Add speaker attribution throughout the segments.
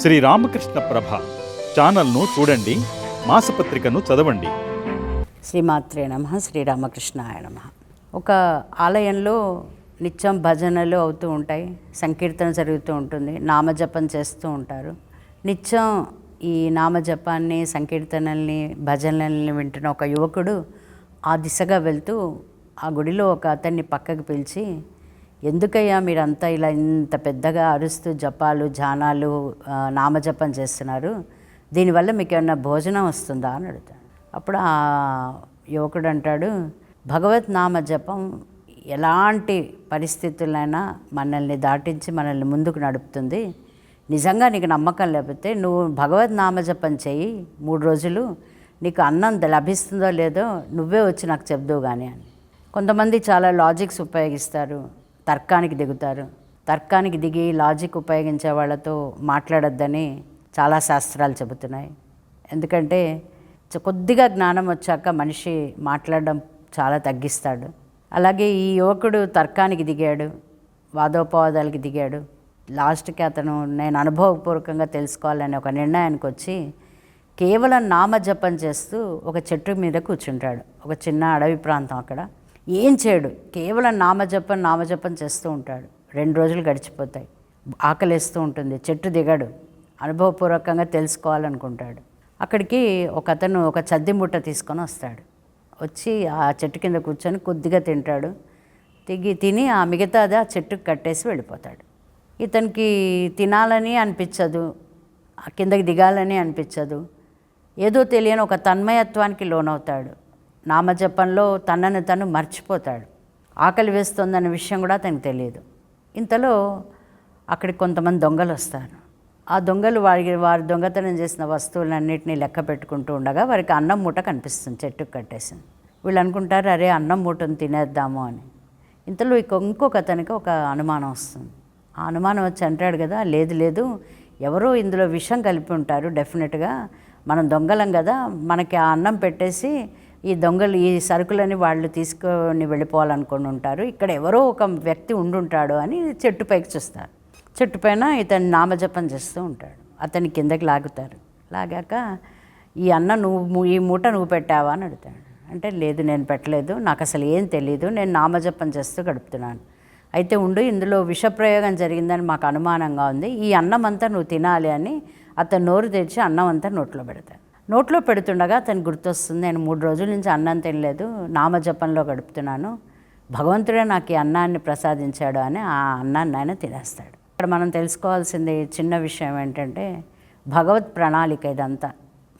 Speaker 1: శ్రీ రామకృష్ణ ప్రభ ఛానల్ను చూడండి మాసపత్రికను చదవండి.
Speaker 2: శ్రీమాత్రే నమ శ్రీరామకృష్ణాయ నమ. ఒక ఆలయంలో నిత్యం భజనలు అవుతూ ఉంటాయి సంకీర్తన జరుగుతూ ఉంటుంది నామజపం చేస్తూ ఉంటారు. నిత్యం ఈ నామజపాన్ని సంకీర్తనల్ని భజనల్ని వింటున్న ఒక యువకుడు ఆ దిశగా వెళ్తూ ఆ గుడిలో ఒక అతన్ని పక్కకు పిలిచి ఎందుకయ్యా మీరంతా ఇలా ఇంత పెద్దగా అరుస్తూ జపాలు ధ్యానాలు నామజపం చేస్తున్నారు? దీనివల్ల మీకు ఏమన్నా భోజనం వస్తుందా? అని అడుగుతాడు. అప్పుడు ఆ యువకుడు అంటాడు భగవత్ నామ జపం ఎలాంటి పరిస్థితులైనా మనల్ని దాటించి మనల్ని ముందుకు నడుపుతుంది. నిజంగా నీకు నమ్మకం లేకపోతే నువ్వు భగవద్ నామ జపం మూడు రోజులు నీకు అన్నం లభిస్తుందో లేదో నువ్వే వచ్చి నాకు చెప్దువు కానీ అని. కొంతమంది చాలా లాజిక్స్ ఉపయోగిస్తారు. తర్కానికి దిగుతారు. తర్కానికి దిగి లాజిక్ ఉపయోగించే వాళ్ళతో మాట్లాడొద్దని చాలా శాస్త్రాలు చెబుతున్నాయి. ఎందుకంటే చ- కొద్దిగా జ్ఞానం వచ్చాక మనిషి మాట్లాడడం చాలా తగ్గిస్తాడు. అలాగే ఈ యువకుడు తర్కానికి దిగాడు వాదోపవాదాలకి దిగాడు. లాస్ట్కి అతను నేను అనుభవపూర్వకంగా తెలుసుకోవాలనే ఒక నిర్ణయానికి వచ్చి కేవలం నామజపం చేస్తూ ఒక చెట్టు మీద కూర్చుంటాడు. ఒక చిన్న అడవి ప్రాంతం అక్కడ. ఏం చేయడు. కేవలం నామజపం నామజపం చేస్తూ ఉంటాడు. రెండు రోజులు గడిచిపోతాయి. ఆకలిస్తూ ఉంటుంది. చెట్టు దిగడు. అనుభవపూర్వకంగా తెలుసుకోవాలనుకుంటాడు. అక్కడికి ఒక అతను ఒక చద్ది ముట్ట తీసుకొని వస్తాడు. వచ్చి ఆ చెట్టు కింద కూర్చొని కొద్దిగా తింటాడు. తిగి తిని ఆ మిగతాది ఆ చెట్టుకు కట్టేసి వెళ్ళిపోతాడు. ఇతనికి తినాలని అనిపించదు. ఆ కిందకి దిగాలని అనిపించదు. ఏదో తెలియని ఒక తన్మయత్వానికి లోనవుతాడు. నామజపంలో తనను తను మర్చిపోతాడు. ఆకలి వేస్తోందన్న విషయం కూడా అతనికి తెలియదు. ఇంతలో అక్కడికి కొంతమంది దొంగలు వస్తారు. ఆ దొంగలు వారి వారి దొంగతనం చేసిన వస్తువులన్నింటినీ లెక్క పెట్టుకుంటూ ఉండగా వారికి అన్నం మూట కనిపిస్తుంది చెట్టుకు కట్టేసింది. వీళ్ళు అనుకుంటారు అరే అన్నం మూటను తినేద్దాము అని. ఇంతలో ఇక ఇంకొక అతనికి ఒక అనుమానం వస్తుంది. ఆ అనుమానం వచ్చి అంటాడు కదా లేదు లేదు ఎవరో ఇందులో విషం కలిపి ఉంటారు డెఫినెట్గా మనం దొంగలం కదా మనకి ఆ అన్నం పెట్టేసి ఈ దొంగలు ఈ సరుకులని వాళ్ళు తీసుకొని వెళ్ళిపోవాలనుకొని ఉంటారు. ఇక్కడ ఎవరో ఒక వ్యక్తి ఉండుంటాడు అని చెట్టు పైకి చూస్తారు. చెట్టు పైన ఇతను నామజపం చేస్తూ ఉంటాడు. అతని కిందకి లాగుతారు. లాగాక ఈ అన్న నువ్వు ఈ మూట నువ్వు పెట్టావా? అని అడుగుతాడు. అంటే లేదు నేను పెట్టలేదు. నాకు అసలు ఏం తెలియదు నేను నామజపం చేస్తూ గడుపుతున్నాను. అయితే ఉండు ఇందులో విషప్రయోగం జరిగిందని మాకు అనుమానంగా ఉంది. ఈ అన్నం అంతా నువ్వు తినాలి అని అతను నోరు తెరిచి అన్నం అంతా నోట్లో పెడతాడు. నోట్లో పెడుతుండగా అతను గుర్తొస్తుంది నేను మూడు రోజుల నుంచి అన్నం తినలేదు నామజపంలో గడుపుతున్నాను భగవంతుడే నాకు ఈ అన్నాన్ని ప్రసాదించాడు అని ఆ అన్నాన్ని ఆయన తినేస్తాడు. ఇక్కడ మనం తెలుసుకోవాల్సింది చిన్న విషయం ఏంటంటే భగవత్ ప్రణాళిక ఇదంతా.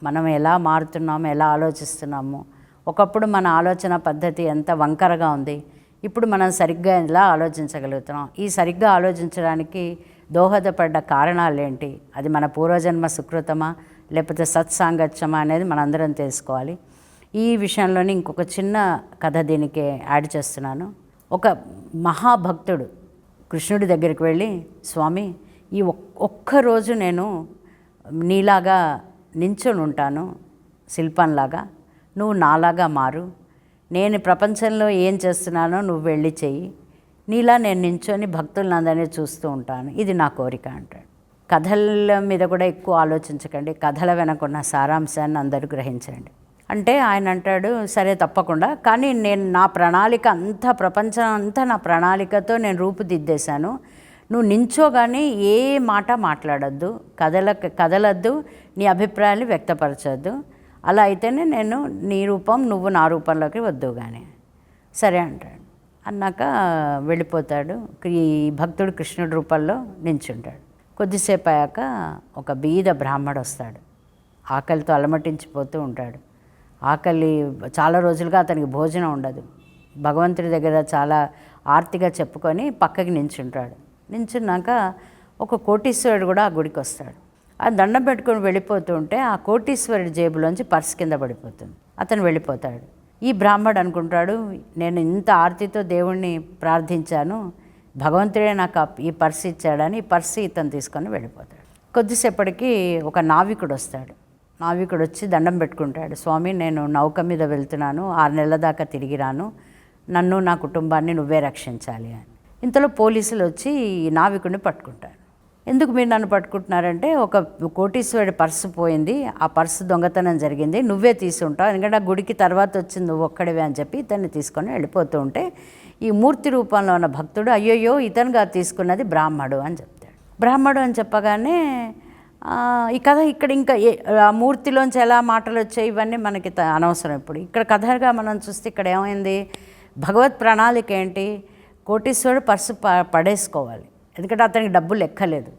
Speaker 2: మనం ఎలా మారుతున్నాము ఎలా ఆలోచిస్తున్నాము? ఒకప్పుడు మన ఆలోచన పద్ధతి ఎంత వంకరగా ఉంది ఇప్పుడు మనం సరిగ్గా ఎలా ఆలోచించగలుగుతున్నాం? ఈ సరిగ్గా ఆలోచించడానికి దోహదపడ్డ కారణాలు ఏంటి? అది మన పూర్వజన్మ సుకృతమా? లేకపోతే సత్సాంగత్యమా అనేది మనందరం తెలుసుకోవాలి. ఈ విషయంలోని ఇంకొక చిన్న కథ దీనికి యాడ్ చేస్తున్నాను. ఒక మహాభక్తుడు కృష్ణుడి దగ్గరికి వెళ్ళి స్వామి ఈ ఒక్కరోజు నేను నీలాగా నించొని ఉంటాను శిల్పంలాగా. నువ్వు నాలాగా మారు. నేను ప్రపంచంలో ఏం చేస్తున్నానో నువ్వు వెళ్ళి చెయ్యి. నీలా నేను నించొని భక్తులందరినీ చూస్తూ ఉంటాను. ఇది నా కోరిక అంటాడు. కథల మీద కూడా ఎక్కువ ఆలోచించకండి. కథల వెనకున్న సారాంశాన్ని అందరూ గ్రహించండి. అంటే ఆయన అంటాడు సరే తప్పకుండా కానీ నేను నా ప్రణాళిక అంతా ప్రపంచం అంతా నా ప్రణాళికతో నేను రూపుదిద్దేశాను. నువ్వు నించోగానే ఏ మాట మాట్లాడద్దు కథల కదలద్దు నీ అభిప్రాయాలు వ్యక్తపరచొద్దు. అలా అయితేనే నేను నీ రూపం నువ్వు నా రూపంలోకి వద్దు కానీ సరే అంటాడు. అన్నాక వెళ్ళిపోతాడు. ఈ భక్తుడు కృష్ణుడి రూపంలో నించుంటాడు. కొద్దిసేపు అయ్యాక ఒక బీద బ్రాహ్మడు వస్తాడు ఆకలితో అలమటించిపోతూ ఉంటాడు. ఆకలి చాలా రోజులుగా అతనికి భోజనం ఉండదు. భగవంతుడి దగ్గర చాలా ఆర్తిగా చెప్పుకొని పక్కకి నించుంటాడు. నించున్నాక ఒక కోటీశ్వరుడు కూడా ఆ గుడికి వస్తాడు ఆ దండం పెట్టుకొని వెళ్ళిపోతూ ఉంటే ఆ కోటీశ్వరుడి జేబులోంచి పర్స్ కింద పడిపోతుంది. అతను వెళ్ళిపోతాడు. ఈ బ్రాహ్మడు అనుకుంటాడు నేను ఇంత ఆర్తితో దేవుణ్ణి ప్రార్థించాను భగవంతుడే నాకు ఈ పర్స్ ఇచ్చాడని ఈ పర్స్ ఇతను తీసుకొని వెళ్ళిపోతాడు. కొద్దిసేపటికి ఒక నావికుడు వస్తాడు. నావికుడు వచ్చి దండం పెట్టుకుంటాడు. స్వామి నేను నౌక మీద వెళ్తున్నాను. ఆరు నెలల దాకా తిరిగి రాను. నన్ను నా కుటుంబాన్ని నువ్వే రక్షించాలి అని. ఇంతలో పోలీసులు వచ్చి ఈ నావికుడిని పట్టుకుంటారు. ఎందుకు మీరు నన్ను పట్టుకుంటున్నారంటే ఒక కోటీశ్వరుడి పర్సు పోయింది. ఆ పర్సు దొంగతనం జరిగింది. నువ్వే తీసుంటావు. ఎందుకంటే ఆ గుడికి తర్వాత వచ్చింది నువ్వు ఒక్కడివే అని చెప్పి ఇతన్ని తీసుకొని వెళ్ళిపోతూ ఉంటే ఈ మూర్తి రూపంలో ఉన్న భక్తుడు అయ్యోయ్యో ఇతనుగా తీసుకున్నది బ్రాహ్మడు అని చెప్తాడు. బ్రాహ్మడు అని చెప్పగానే ఈ కథ ఇక్కడ ఇంకా ఏ- ఆ మూర్తిలోంచి ఎలా మాటలు వచ్చాయి ఇవన్నీ మనకి త- అనవసరం ఇప్పుడు. ఇక్కడ కథగా మనం చూస్తే ఇక్కడ ఏమైంది? భగవత్ ప్రణాళిక ఏంటి? కోటీశ్వరుడు పర్సు ప పడేసుకోవాలి. ఎందుకంటే అతనికి డబ్బు లెక్కలేదు.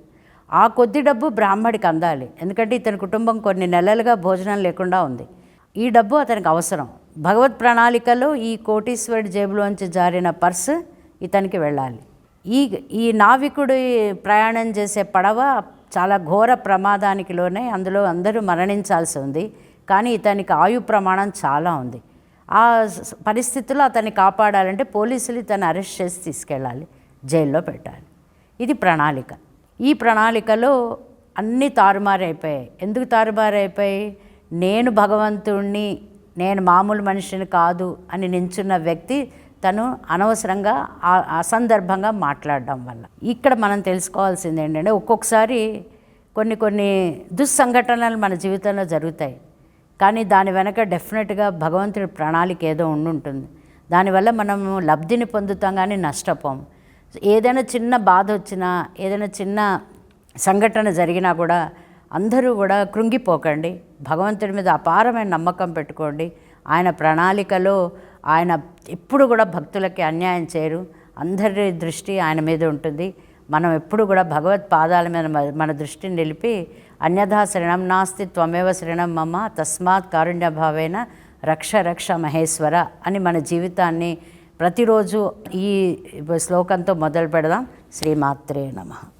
Speaker 2: ఆ కొద్ది డబ్బు బ్రాహ్మడికి అందాలి. ఎందుకంటే ఇతని కుటుంబం కొన్ని నెలలుగా భోజనం లేకుండా ఉంది. ఈ డబ్బు అతనికి అవసరం. భగవత్ ప్రణాళికలో ఈ కోటీశ్వరుడి జేబులోంచి జారిన పర్సు ఇతనికి వెళ్ళాలి. ఈ ఈ నావికుడు ప్రయాణం చేసే పడవ చాలా ఘోర ప్రమాదానికి లోనే అందులో అందరూ మరణించాల్సి ఉంది. కానీ ఇతనికి ఆయు ప్రమాణం చాలా ఉంది. ఆ స- పరిస్థితుల్లో అతన్ని కాపాడాలంటే పోలీసులు ఇతను అరెస్ట్ చేసి తీసుకెళ్ళాలి. జైల్లో పెట్టాలి. ఇది ప్రణాళిక. ఈ ప్రణాళికలో అన్నీ తారుమారైపోయాయి. ఎందుకు తారుమారైపోయాయి? నేను భగవంతుణ్ణి నేను మామూలు మనిషిని కాదు అని నించున్న వ్యక్తి తను అనవసరంగా ఆ- అసందర్భంగా మాట్లాడడం వల్ల. ఇక్కడ మనం తెలుసుకోవాల్సింది ఏంటంటే ఒక్కొక్కసారి కొన్ని కొన్ని దుస్సంఘటనలు మన జీవితంలో జరుగుతాయి. కానీ దాని వెనక డెఫినెట్గా భగవంతుడి ప్రణాళిక ఏదో ఉండుంటుంది. దానివల్ల మనము లబ్ధిని పొందుతాం కానీ నష్టపోం ఏదైనా చిన్న బాధ వచ్చినా ఏదైనా చిన్న సంఘటన జరిగినా కూడా అందరూ కూడా కృంగిపోకండి. భగవంతుడి మీద అపారమైన నమ్మకం పెట్టుకోండి. ఆయన ప్రణాళికలో ఆయన ఎప్పుడు కూడా భక్తులకి అన్యాయం చేయరు. అందరి దృష్టి ఆయన మీద ఉంటుంది. మనం ఎప్పుడు కూడా భగవత్ పాదాల మీద మన- దృష్టిని నిలిపి అన్యథా శరణం నాస్తి త్వమేవ శరణం మమ తస్మాత్ కారుణ్యభావేన రక్ష రక్ష మహేశ్వర అని మన జీవితాన్ని ప్రతిరోజు ఈ శ్లోకంతో మొదలు పెడదాం. శ్రీమాత్రే నమః.